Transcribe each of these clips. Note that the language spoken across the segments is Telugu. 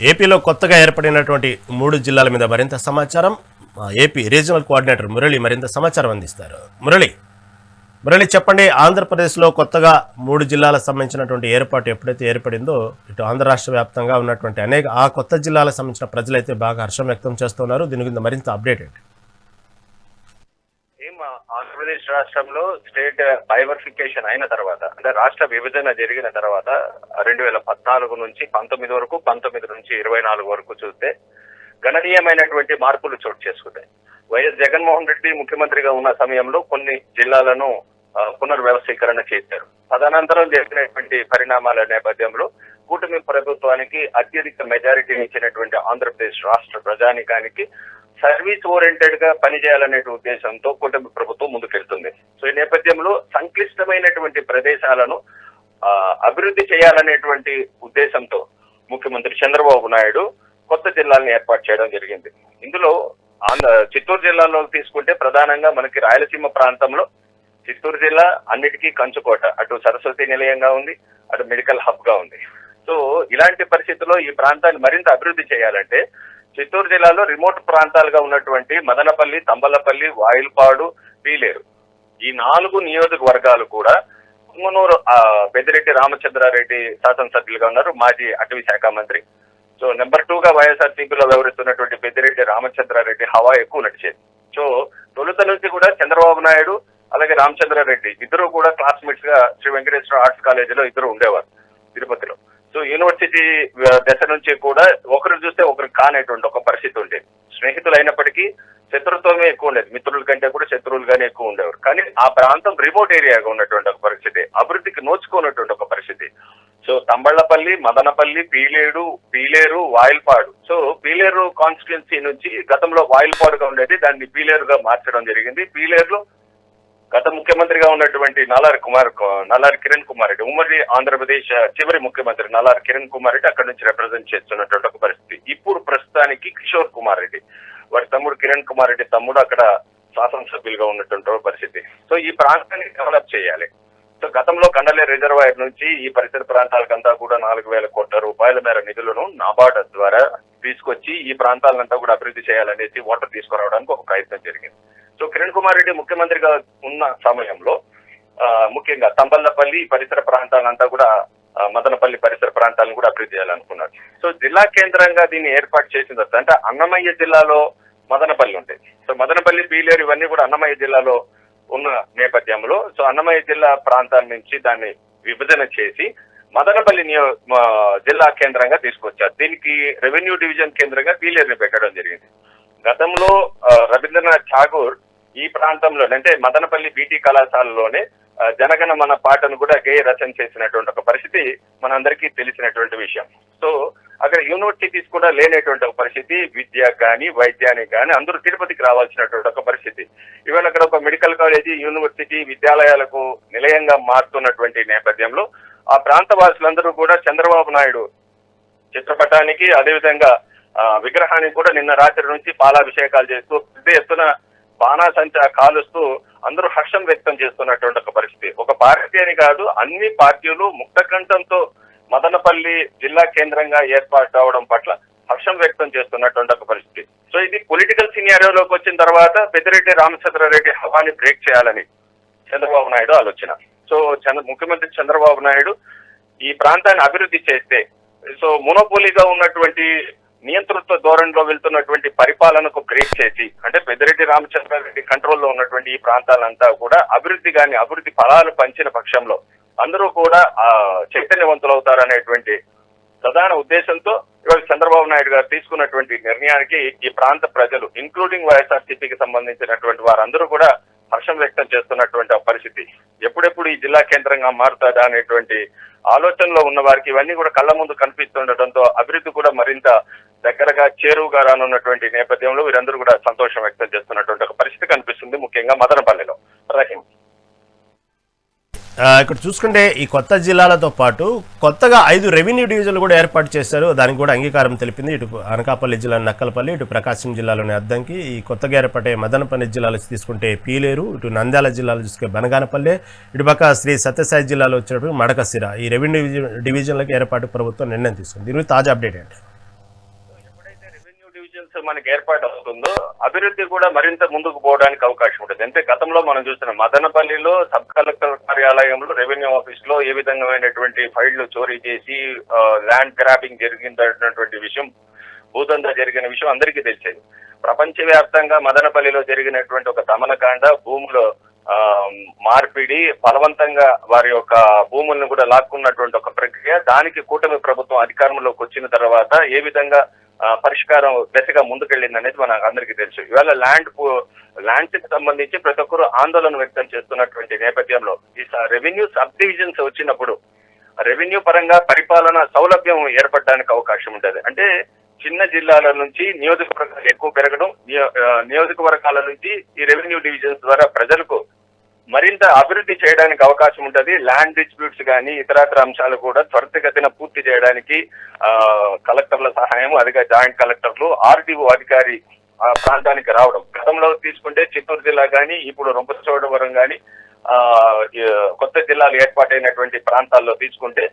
ఏపీలో కొత్తగా ఏర్పడినటువంటి మూడు జిల్లాల మీద మరింత సమాచారం. ఏపీ రీజనల్ కోఆర్డినేటర్ మురళి మరింత సమాచారం అందిస్తారు. మురళి మురళి చెప్పండి ఆంధ్రప్రదేశ్లో కొత్తగా మూడు జిల్లాలకు సంబంధించినటువంటి ఏర్పాటు ఎప్పుడైతే ఏర్పడిందో ఇటు ఆంధ్ర రాష్ట్ర వ్యాప్తంగా ఉన్నటువంటి అనేక ఆ కొత్త జిల్లాలకు సంబంధించిన ప్రజలైతే బాగా హర్షం వ్యక్తం చేస్తున్నారు. దీని గురించి మరింత అప్డేట్ ఏంటి? ఆంధ్రప్రదేశ్ రాష్ట్రంలో స్టేట్ డైవర్సిఫికేషన్ అయిన తర్వాత అంటే రాష్ట్ర విభజన జరిగిన తర్వాత రెండు వేల పద్నాలుగు నుంచి పంతొమ్మిది వరకు పంతొమ్మిది నుంచి ఇరవై నాలుగు వరకు చూస్తే గణనీయమైనటువంటి మార్పులు చోటు చేసుకుంటాయి. వైఎస్ జగన్మోహన్ రెడ్డి ముఖ్యమంత్రిగా ఉన్న సమయంలో కొన్ని జిల్లాలను పునర్వ్యవస్థీకరణ చేశారు. తదనంతరం జరిగినటువంటి పరిణామాల నేపథ్యంలో కూటమి ప్రభుత్వానికి అత్యధిక మెజారిటీని ఇచ్చినటువంటి ఆంధ్రప్రదేశ్ రాష్ట్ర ప్రజానికానికి సర్వీస్ ఓరియంటెడ్గా పనిచేయాలనే ఉద్దేశంతో కూటమి ప్రభుత్వం ముందుకెళ్తుంది. సో ఈ నేపథ్యంలో సంక్లిష్టమైనటువంటి ప్రదేశాలను అభివృద్ధి చేయాలనేటువంటి ఉద్దేశంతో ముఖ్యమంత్రి చంద్రబాబు నాయుడు కొత్త జిల్లాలను ఏర్పాటు చేయడం జరిగింది. ఇందులో ఆంధ్ర చిత్తూరు జిల్లాలో తీసుకుంటే ప్రధానంగా మనకి రాయలసీమ ప్రాంతంలో చిత్తూరు జిల్లా అన్నిటికీ కంచుకోట. అటు సరస్వతి నిలయంగా ఉంది అటు మెడికల్ హబ్గా ఉంది. సో ఇలాంటి పరిస్థితుల్లో ఈ ప్రాంతాన్ని మరింత అభివృద్ధి చేయాలంటే చిత్తూరు జిల్లాలో రిమోట్ ప్రాంతాలుగా ఉన్నటువంటి మదనపల్లి తంబలపల్లి వాయిల్పాడు పీలేరు ఈ నాలుగు నియోజకవర్గాలు కూడా కుంగనూరు ఆ, పెద్దిరెడ్డి రామచంద్రారెడ్డి శాసనసభ్యులుగా ఉన్నారు మాజీ అటవీ శాఖ మంత్రి. సో నెంబర్ టూ గా వైఎస్ఆర్సీపీలో వ్యవహరిస్తున్నటువంటి పెద్దిరెడ్డి రామచంద్రారెడ్డి హవా ఎక్కువ నడిచేది. సో తొలుత నుంచి కూడా చంద్రబాబు నాయుడు అలాగే రామచంద్రారెడ్డి ఇద్దరు కూడా క్లాస్మేట్స్గా శ్రీ వెంకటేశ్వర ఆర్ట్స్ కాలేజీలో ఇద్దరు ఉండేవారు. తిరుపతిలో. సో యూనివర్సిటీ దశ నుంచి కూడా ఒకరు చూస్తే ఒకరు కానేటువంటి ఒక పరిస్థితి ఉండేది. స్నేహితులు అయినప్పటికీ శత్రుత్వమే ఎక్కువ ఉండేది. మిత్రుల కంటే కూడా శత్రువులుగానే ఎక్కువ ఉండేవారు. కానీ ఆ ప్రాంతం రిమోట్ ఏరియాగా ఉన్నటువంటి ఒక పరిస్థితి అభివృద్ధికి నోచుకున్నటువంటి ఒక పరిస్థితి. So Thamballapalle Madanapalle పీలేడు Pileru Vayalpadu. So Pileru constituency నుంచి గతంలో వాయిల్పాడుగా ఉండేది. దాన్ని పీలేరుగా మార్చడం జరిగింది. పీలేరులో గత ముఖ్యమంత్రిగా ఉన్నటువంటి నల్లారి కుమార్ నల్లారి కిరణ్ కుమార్ రెడ్డి ఉమ్మడి ఆంధ్రప్రదేశ్ చివరి ముఖ్యమంత్రి నల్లారి కిరణ్ కుమార్ రెడ్డి అక్కడి నుంచి రిప్రజెంట్ చేస్తున్నటువంటి ఒక పరిస్థితి. ఇప్పుడు ప్రస్తుతానికి కిషోర్ కుమార్ రెడ్డి వారి తమ్ముడు కిరణ్ కుమార్ రెడ్డి తమ్ముడు అక్కడ శాసనసభ్యులుగా ఉన్నటువంటి ఒక పరిస్థితి. సో ఈ ప్రాంతాన్ని డెవలప్ చేయాలి. సో గతంలో కండలే రిజర్వాయర్ నుంచి ఈ పరిసర ప్రాంతాలకంతా కూడా నాలుగు వేల కోట్ల రూపాయల మేర నిధులను నాబార్డ్ ద్వారా తీసుకొచ్చి ఈ ప్రాంతాలంతా కూడా అభివృద్ధి చేయాలనేసి వాటర్ తీసుకురావడానికి ఒక ప్రయత్నం జరిగింది. సో కిరణ్ కుమార్ రెడ్డి ముఖ్యమంత్రిగా ఉన్న సమయంలో ముఖ్యంగా తంబల్లపల్లి పరిసర ప్రాంతాలంతా కూడా మదనపల్లి పరిసర ప్రాంతాలను కూడా అభివృద్ధి చేయాలనుకున్నారు. సో జిల్లా కేంద్రంగా దీన్ని ఏర్పాటు చేసిన తర్వాత అంటే అన్నమయ్య జిల్లాలో మదనపల్లి ఉంటాయి సో మదనపల్లి పీలేరు ఇవన్నీ కూడా అన్నమయ్య జిల్లాలో ఉన్న నేపథ్యంలో సో అన్నమయ్య జిల్లా ప్రాంతాల నుంచి దాన్ని విభజన చేసి మదనపల్లి నియో జిల్లా కేంద్రంగా తీసుకొచ్చారు. దీనికి రెవెన్యూ డివిజన్ కేంద్రంగా పీలేరుని పెట్టడం జరిగింది. గతంలో రవీంద్రనాథ్ ఠాగూర్ ఈ ప్రాంతంలో అంటే మదనపల్లి బీటీ కళాశాలలోనే జనగణ మన పాటను కూడా గేయ రచన చేసినటువంటి ఒక పరిస్థితి మనందరికీ తెలిసినటువంటి విషయం. సో అక్కడ యూనివర్సిటీస్ కూడా లేనటువంటి ఒక పరిస్థితి విద్య కానీ వైద్యానికి కానీ అందరూ తిరుపతికి రావాల్సినటువంటి ఒక పరిస్థితి. ఇవాళ అక్కడ ఒక మెడికల్ కాలేజీ యూనివర్సిటీ విద్యాలయాలకు నిలయంగా మారుతున్నటువంటి నేపథ్యంలో ఆ ప్రాంత వాసులందరూ కూడా చంద్రబాబు నాయుడు చిత్రపటానికి అదేవిధంగా ఆ, విగ్రహానికి కూడా నిన్న రాత్రి నుంచి పాలాభిషేకాలు చేస్తూ పెద్ద ఎత్తున బాణాసంచా కాలుస్తూ అందరూ హర్షం వ్యక్తం చేస్తున్నటువంటి ఒక పరిస్థితి. ఒక పార్టీ అని కాదు అన్ని పార్టీలు ముక్తకంఠంతో మదనపల్లి జిల్లా కేంద్రంగా ఏర్పాటు అవడం పట్ల హర్షం వ్యక్తం చేస్తున్నటువంటి ఒక పరిస్థితి. సో ఇది పొలిటికల్ సినియారియోలోకి వచ్చిన తర్వాత పెద్దిరెడ్డి రామచంద్రారెడ్డి హవాని బ్రేక్ చేయాలని చంద్రబాబు నాయుడు ఆలోచన. సో చంద్ర ముఖ్యమంత్రి చంద్రబాబు నాయుడు ఈ ప్రాంతాన్ని అభివృద్ధి చేస్తే సో మొనోపోలీగా ఉన్నటువంటి నియంతృత్వ ధోరణిలో వెళ్తున్నటువంటి పరిపాలనకు బ్రేక్ చేసి అంటే పెద్దిరెడ్డి రామచంద్రారెడ్డి కంట్రోల్లో ఉన్నటువంటి ఈ ప్రాంతాలంతా కూడా అభివృద్ధి కానీ అభివృద్ధి ఫలాలు పంచిన పక్షంలో అందరూ కూడా ఆ చైతన్యవంతులవుతారనేటువంటి ప్రధాన ఉద్దేశంతో ఇవాళ చంద్రబాబు నాయుడు గారు తీసుకున్నటువంటి నిర్ణయానికి ఈ ప్రాంత ప్రజలు ఇంక్లూడింగ్ వైఎస్ఆర్సీపీకి సంబంధించినటువంటి వారందరూ కూడా హర్షం వ్యక్తం చేస్తున్నటువంటి పరిస్థితి. ఎప్పుడెప్పుడు ఈ జిల్లా కేంద్రంగా మారుతుందా అనేటువంటి ఆలోచనలో ఉన్న వారికి ఇవన్నీ కూడా కళ్ళ ముందు కనిపిస్తుండటంతో అభివృద్ధి కూడా మరింత దగ్గరగా చేరువుగా రానున్నటువంటి నేపథ్యంలో వీరందరూ కూడా సంతోషం వ్యక్తం చేస్తున్నటువంటి ఒక పరిస్థితి కనిపిస్తుంది. ముఖ్యంగా మదనపల్లిలో. రహీం. ఇక్కడ చూసుకుంటే ఈ కొత్త జిల్లాలతో పాటు కొత్తగా ఐదు రెవెన్యూ డివిజన్లు కూడా ఏర్పాటు చేశారు. దానికి కూడా అంగీకారం తెలిపింది. ఇటు అనకాపల్లి జిల్లా నక్కలపల్లి ఇటు ప్రకాశం జిల్లాలోని అద్దంకి ఈ కొత్తగా ఏర్పడే మదనపల్లి జిల్లాలో తీసుకుంటే పీలేరు ఇటు నంద్యాల జిల్లాలో చూసుకుంటే బనగానపల్లి ఇటు పక్క శ్రీ సత్యసాయి జిల్లాలో వచ్చినప్పుడు మడకసిర ఈ రెవెన్యూ డివిజన్లకు ఏర్పాటు ప్రభుత్వం నిర్ణయం తీసుకుంది. దీని తాజా అప్డేట్ ఏంటి? మనకి ఏర్పాటు అవుతుందో అభివృద్ధి కూడా మరింత ముందుకు పోవడానికి అవకాశం ఉంటుంది. అంటే గతంలో మనం చూసిన మదనపల్లిలో సబ్ కలెక్టర్ కార్యాలయంలో రెవెన్యూ ఆఫీస్లో ఏ విధమైనటువంటి ఫైళ్ళు చోరీ చేసి ల్యాండ్ గ్రాబింగ్ జరిగిందన్నటువంటి విషయం భూదందా జరిగిన విషయం అందరికీ తెలిసేది. ప్రపంచవ్యాప్తంగా మదనపల్లిలో జరిగినటువంటి ఒక దమనకాండ భూములో మార్పిడి బలవంతంగా వారి యొక్క భూములను కూడా లాక్కున్నటువంటి ఒక ప్రక్రియ దానికి కూటమి ప్రభుత్వం అధికారంలోకి వచ్చిన తర్వాత ఏ విధంగా పరిష్కారం దశగా ముందుకెళ్ళింది అనేది మనకు అందరికీ తెలుసు. ఇవాళ ల్యాండ్ ల్యాండ్కి సంబంధించి ప్రతి ఒక్కరు ఆందోళన వ్యక్తం చేస్తున్నటువంటి నేపథ్యంలో ఈ రెవెన్యూ సబ్ డివిజన్స్ వచ్చినప్పుడు రెవెన్యూ పరంగా పరిపాలన సౌలభ్యం ఏర్పడడానికి అవకాశం ఉంటుంది. అంటే చిన్న జిల్లాల నుంచి నియోజకవర్గాలు ఎక్కువ పెరగడం నియో- నియోజకవర్గాల నుంచి ఈ రెవెన్యూ డివిజన్స్ ద్వారా ప్రజలకు మరింత అభివృద్ధి చేయడానికి అవకాశం ఉంటుంది. ల్యాండ్ డిస్ప్యూట్స్ కానీ ఇతరత్ర అంశాలు కూడా త్వరితగతిన పూర్తి చేయడానికి కలెక్టర్ల సహాయం అదిగా జాయింట్ కలెక్టర్లు ఆర్డీఓ అధికారి ఆ ప్రాంతానికి రావడం. గతంలో తీసుకుంటే చిత్తూరు జిల్లా కానీ ఇప్పుడు రొంపచోడవరం కానీ ఆ, కొత్త జిల్లాలు ఏర్పాటైనటువంటి ప్రాంతాల్లో తీసుకుంటే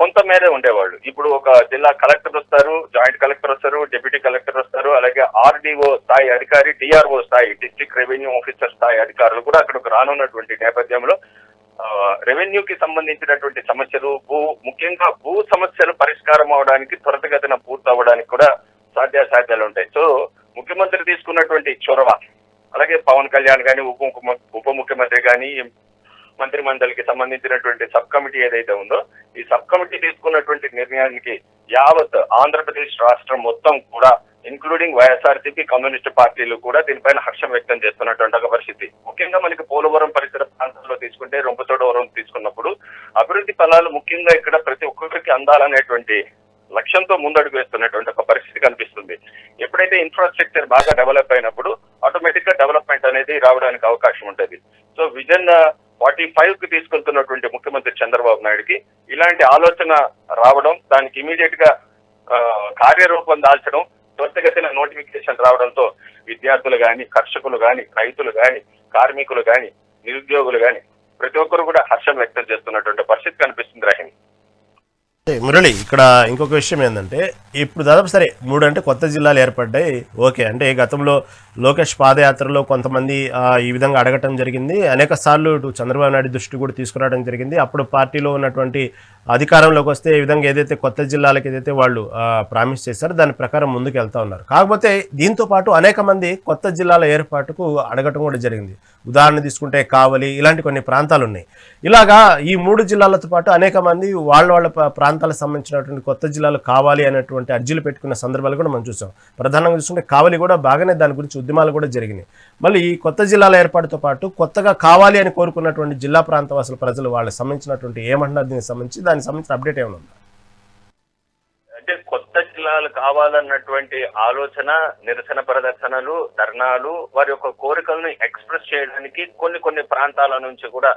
కొంతమేరే ఉండేవాళ్ళు. ఇప్పుడు ఒక జిల్లా కలెక్టర్ వస్తారు జాయింట్ కలెక్టర్ వస్తారు డిప్యూటీ కలెక్టర్ వస్తారు అలాగే ఆర్డీఓ స్థాయి అధికారి డిఆర్ఓ స్థాయి డిస్ట్రిక్ట్ రెవెన్యూ ఆఫీసర్ స్థాయి అధికారులు కూడా అక్కడికి రానున్నటువంటి నేపథ్యంలో రెవెన్యూ కి సంబంధించినటువంటి సమస్యలు భూ ముఖ్యంగా భూ సమస్యలు పరిష్కారం అవడానికి త్వరితగతిన పూర్తి అవ్వడానికి కూడా సాధ్యాసాధ్యాలు ఉంటాయి. సో ముఖ్యమంత్రి తీసుకున్నటువంటి చొరవ అలాగే పవన్ కళ్యాణ్ కానీ ఉప ఉప ముఖ్యమంత్రి కానీ మంత్రి మండలికి సంబంధించినటువంటి సబ్ కమిటీ ఏదైతే ఉందో ఈ సబ్ కమిటీ తీసుకున్నటువంటి నిర్ణయానికి యావత్ ఆంధ్రప్రదేశ్ రాష్ట్రం మొత్తం కూడా ఇంక్లూడింగ్ వైఎస్ఆర్సీపీ కమ్యూనిస్ట్ పార్టీలు కూడా దీనిపైన హర్షం వ్యక్తం చేస్తున్నటువంటి ఒక పరిస్థితి. ముఖ్యంగా మనకి పోలవరం పరిసర ప్రాంతాల్లో తీసుకుంటే రొంపచోడవరం తీసుకున్నప్పుడు అభివృద్ధి ఫలాలు ముఖ్యంగా ఇక్కడ ప్రతి ఒక్కరికి అందాలనేటువంటి లక్ష్యంతో ముందడుగు వేస్తున్నటువంటి ఒక పరిస్థితి కనిపిస్తుంది. ఎప్పుడైతే ఇన్ఫ్రాస్ట్రక్చర్ బాగా డెవలప్ అయినప్పుడు ఆటోమేటిక్గా డెవలప్మెంట్ అనేది రావడానికి అవకాశం ఉంటుంది. సో విజన్ ఫార్టీ ఫైవ్కి తీసుకెళ్తున్నటువంటి ముఖ్యమంత్రి చంద్రబాబు నాయుడుకి ఇలాంటి ఆలోచన రావడం దానికి ఇమీడియట్గా కార్యరూపం దాల్చడం త్వరితగతిన నోటిఫికేషన్ రావడంతో విద్యార్థులు కానీ కర్షకులు కానీ రైతులు కానీ కార్మికులు కానీ నిరుద్యోగులు కానీ ప్రతి ఒక్కరు కూడా హర్షం వ్యక్తం చేస్తున్నటువంటి పరిస్థితి కనిపిస్తుంది రహీం మురళి ఇక్కడ ఇంకొక విషయం ఏంటంటే ఇప్పుడు దాదాపు సరే మూడు అంటే కొత్త జిల్లాలు ఏర్పడ్డాయి ఓకే అంటే గతంలో లోకేష్ పాదయాత్రలో కొంతమంది ఈ విధంగా అడగటం జరిగింది. అనేక సార్లు ఇటు చంద్రబాబు నాయుడు దృష్టి కూడా తీసుకురావడం జరిగింది. అప్పుడు పార్టీలో ఉన్నటువంటి అధికారంలోకి వస్తే ఈ విధంగా ఏదైతే కొత్త జిల్లాలకు ఏదైతే వాళ్ళు ప్రామిస్ చేశారో దాని ప్రకారం ముందుకు వెళ్తా ఉన్నారు. కాకపోతే దీంతో పాటు అనేక మంది కొత్త జిల్లాల ఏర్పాటుకు అడగటం కూడా జరిగింది. ఉదాహరణ తీసుకుంటే కావలి ఇలాంటి కొన్ని ప్రాంతాలు ఉన్నాయి ఇలాగా ఈ మూడు జిల్లాలతో పాటు అనేక మంది వాళ్ళ వాళ్ళ ప్రాంతాలకు సంబంధించినటువంటి కొత్త జిల్లాలు కావాలి అనేటువంటి అర్జీలు పెట్టుకున్న సందర్భాలు కూడా మనం చూసాం. ప్రధానంగా చూసుకుంటే కావలి కూడా బాగానే దాని గురించి ఉద్యమాలు కూడా జరిగినాయి. మళ్ళీ ఈ కొత్త జిల్లాల ఏర్పాటుతో పాటు కొత్తగా కావాలి అని కోరుకున్నటువంటి జిల్లా ప్రాంతవాసుల ప్రజలు వాళ్ళకి సంబంధించినటువంటి ఏమంటున్నారు దీనికి సంబంధించి? దానికి సంబంధించిన అప్డేట్ ఏమైనా ఉందా? అంటే కొత్త జిల్లాలు కావాలన్నటువంటి ఆలోచన నిరసన ప్రదర్శనలు ధర్నాలు వారి యొక్క కోరికలను ఎక్స్ప్రెస్ చేయడానికి కొన్ని కొన్ని ప్రాంతాల నుంచి కూడా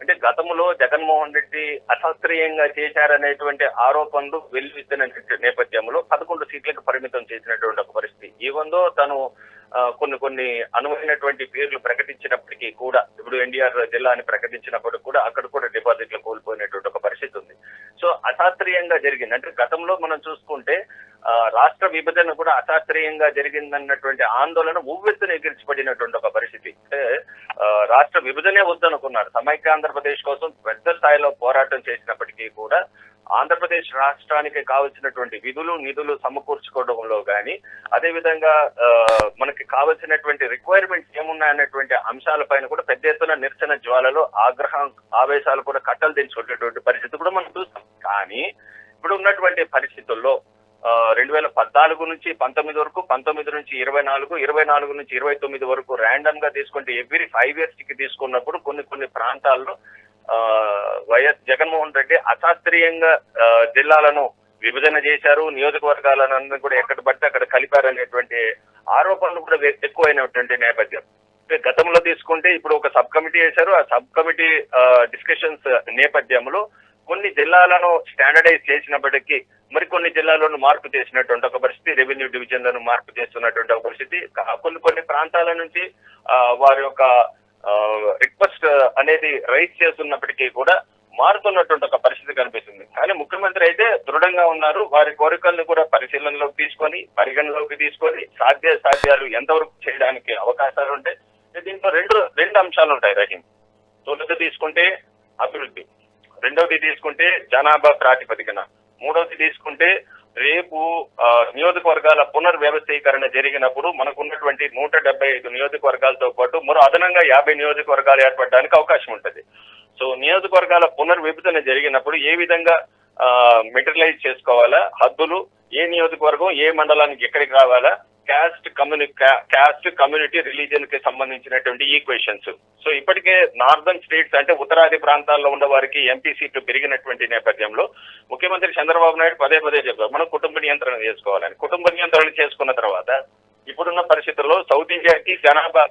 అంటే గతంలో జగన్మోహన్ రెడ్డి అశాస్త్రీయంగా చేశారనేటువంటి ఆరోపణలు వెల్లువెత్తిన నేపథ్యంలో పదకొండు సీట్లకు పరిమితం చేసినటువంటి ఒక పరిస్థితి. ఈవెందో తను కొన్ని కొన్ని అనువైనటువంటి పేర్లు ప్రకటించినప్పటికీ కూడా ఇప్పుడు ఎన్డీఆర్ జిల్లా అని ప్రకటించినప్పుడు కూడా అక్కడ కూడా డిపాజిట్లు కోల్పోయినటువంటి ఒక పరిస్థితి ఉంది. సో అశాస్త్రీయంగా జరిగింది. అంటే గతంలో మనం చూసుకుంటే ఆ, రాష్ట్ర విభజన కూడా అశాస్త్రీయంగా జరిగిందన్నటువంటి ఆందోళన ఉవ్వెత్తున ఎగిరిచిపడినటువంటి ఒక పరిస్థితి. అంటే ఆ, రాష్ట్ర విభజనే వద్దనుకున్నారు. సమైక్య ఆంధ్రప్రదేశ్ కోసం పెద్ద స్థాయిలో పోరాటం చేసినప్పటికీ ఆంధ్రప్రదేశ్ రాష్ట్రానికి కావలసినటువంటి విధులు నిధులు సమకూర్చుకోవడంలో కానీ అదేవిధంగా మనకి కావలసినటువంటి రిక్వైర్మెంట్స్ ఏమున్నాయన్నటువంటి అంశాలపైన కూడా పెద్ద ఎత్తున నిరసన జ్వాలలో ఆగ్రహం ఆవేశాలు కూడా కట్టలు తెంచుకునేటువంటి పరిస్థితి కూడా మనం చూస్తాం. కానీ ఇప్పుడు ఉన్నటువంటి పరిస్థితుల్లో రెండు వేల పద్నాలుగు నుంచి పంతొమ్మిది వరకు పంతొమ్మిది నుంచి ఇరవై నాలుగు ఇరవై నాలుగు నుంచి ఇరవై తొమ్మిది వరకు ర్యాండమ్గా తీసుకుంటే ఎవ్రీ ఫైవ్ ఇయర్స్కి తీసుకున్నప్పుడు కొన్ని కొన్ని ప్రాంతాల్లో వైఎస్ జగన్మోహన్ రెడ్డి అశాస్త్రీయంగా జిల్లాలను విభజన చేశారు. నియోజకవర్గాలను కూడా ఎక్కడ పడితే అక్కడ కలిపారనేటువంటి ఆరోపణలు కూడా ఎక్కువైనటువంటి నేపథ్యం. గతంలో తీసుకుంటే ఇప్పుడు ఒక సబ్ కమిటీ వేశారు. ఆ సబ్ కమిటీ డిస్కషన్స్ నేపథ్యంలో కొన్ని జిల్లాలను స్టాండర్డైజ్ చేసినప్పటికీ మరికొన్ని జిల్లాలను మార్పు చేసినటువంటి ఒక పరిస్థితి రెవెన్యూ డివిజన్లను మార్పు చేస్తున్నటువంటి ఒక పరిస్థితి. కొన్ని కొన్ని ప్రాంతాల నుంచి వారి యొక్క రిక్వెస్ట్ అనేది రైజ్ చేస్తున్నప్పటికీ కూడా మారుతున్నటువంటి ఒక పరిస్థితి కనిపిస్తుంది. కానీ ముఖ్యమంత్రి అయితే దృఢంగా ఉన్నారు. వారి కోరికలను కూడా పరిశీలనలోకి తీసుకొని పరిగణలోకి తీసుకొని సాధ్య సాధ్యాలు ఎంతవరకు చేయడానికి అవకాశాలు ఉంటాయి దీంట్లో రెండు రెండు అంశాలు ఉంటాయి రహీం. తొలుత తీసుకుంటే అభివృద్ధి రెండవది తీసుకుంటే జనాభా ప్రాతిపదికన మూడవది తీసుకుంటే రేపు నియోజకవర్గాల పునర్వ్యవస్థీకరణ జరిగినప్పుడు మనకున్నటువంటి నూట డెబ్బై ఐదు నియోజకవర్గాలతో పాటు మరో అదనంగా యాభై నియోజకవర్గాలు ఏర్పడడానికి అవకాశం ఉంటుంది. సో నియోజకవర్గాల పునర్విభజన జరిగినప్పుడు ఏ విధంగా మెటీరియలైజ్ చేసుకోవాలా? హద్దులు? ఏ నియోజకవర్గం? ఏ మండలానికి ఎక్కడికి రావాలా? క్యాస్ట్ కమ్యూని క్యాస్ట్ కమ్యూనిటీ రిలీజియన్కి సంబంధించినటువంటి ఈక్వేషన్స్ సో ఇప్పటికే నార్దర్న్ స్టేట్స్ అంటే ఉత్తరాది ప్రాంతాల్లో ఉన్న వారికి ఎంపీ సీట్లు పెరిగినటువంటి నేపథ్యంలో ముఖ్యమంత్రి చంద్రబాబు నాయుడు పదే పదే చెప్పారు మనం కుటుంబ నియంత్రణ చేసుకోవాలని. కుటుంబ నియంత్రణ చేసుకున్న తర్వాత ఇప్పుడున్న పరిస్థితుల్లో సౌత్ ఇండియాకి జనాభా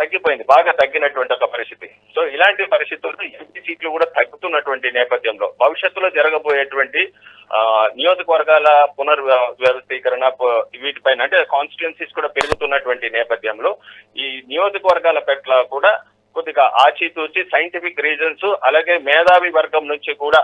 తగ్గిపోయింది. బాగా తగ్గినటువంటి ఒక పరిస్థితి. సో ఇలాంటి పరిస్థితుల్లో ఎంపీ సీట్లు కూడా తగ్గుతున్నటువంటి నేపథ్యంలో భవిష్యత్తులో జరగబోయేటువంటి ఆ, నియోజకవర్గాల పునర్ వ్యవస్థీకరణ వీటిపైన అంటే కాన్స్టిట్యున్సీస్ కూడా పెరుగుతున్నటువంటి నేపథ్యంలో ఈ నియోజకవర్గాల పట్ల కూడా కొద్దిగా ఆచితూచి సైంటిఫిక్ రీజన్స్ అలాగే మేధావి వర్గం నుంచి కూడా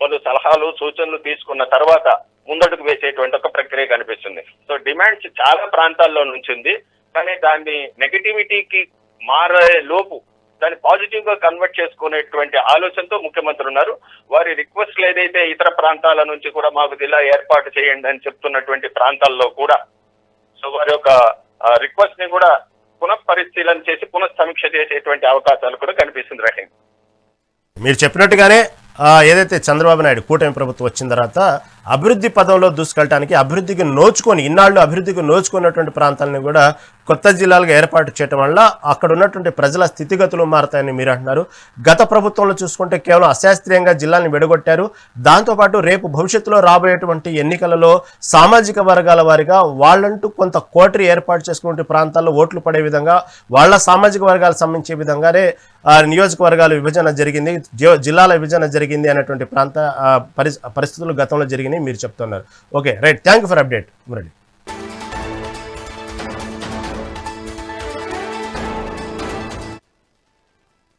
పలు సలహాలు సూచనలు తీసుకున్న తర్వాత ముందడుగు వేసేటువంటి ఒక ప్రక్రియ కనిపిస్తుంది. సో డిమాండ్స్ చాలా ప్రాంతాల్లో నుంచి ఉంది. కానీ దాన్ని నెగటివిటీకి మారే లోపు దాన్ని పాజిటివ్గా కన్వర్ట్ చేసుకునేటువంటి ఆలోచనతో ముఖ్యమంత్రి ఉన్నారు. వారి రిక్వెస్ట్లు ఏదైతే ఇతర ప్రాంతాల నుంచి కూడా మాకు జిల్లా ఏర్పాటు చేయండి అని చెప్తున్నటువంటి ప్రాంతాల్లో కూడా సో వారి యొక్క రిక్వెస్ట్ని కూడా పునఃపరిశీలన చేసి పునఃసమీక్ష చేసేటువంటి అవకాశాలు కూడా కనిపిస్తుంది రహీం. మీరు చెప్పినట్టుగానే ఏదైతే చంద్రబాబు నాయుడు కూటమి ప్రభుత్వం వచ్చిన తర్వాత అభివృద్ధి పదంలో దూసుకెళ్ళటానికి అభివృద్ధికి నోచుకొని ఇన్నాళ్ళు అభివృద్ధికి నోచుకున్నటువంటి ప్రాంతాలను కూడా కొత్త జిల్లాలుగా ఏర్పాటు చేయడం వల్ల అక్కడ ఉన్నటువంటి ప్రజల స్థితిగతులు మారతాయని మీరు అంటున్నారు. గత ప్రభుత్వంలో చూసుకుంటే కేవలం అశాస్త్రీయంగా జిల్లాని విడగొట్టారు. దాంతోపాటు రేపు భవిష్యత్తులో రాబోయేటువంటి ఎన్నికలలో సామాజిక వర్గాల వారిగా వాళ్ళంటూ కొంత కోటరి ఏర్పాటు చేసుకునే ప్రాంతాల్లో ఓట్లు పడే విధంగా వాళ్ళ సామాజిక వర్గాలకు సంబంధించే విధంగానే నియోజకవర్గాల విభజన జరిగింది జిల్లాల విభజన జరిగింది అనేటువంటి ప్రాంత పరిస్థితులు గతంలో జరిగినాయి మీరు చెప్తున్నారు. Okay right. Thank you for update. Murali.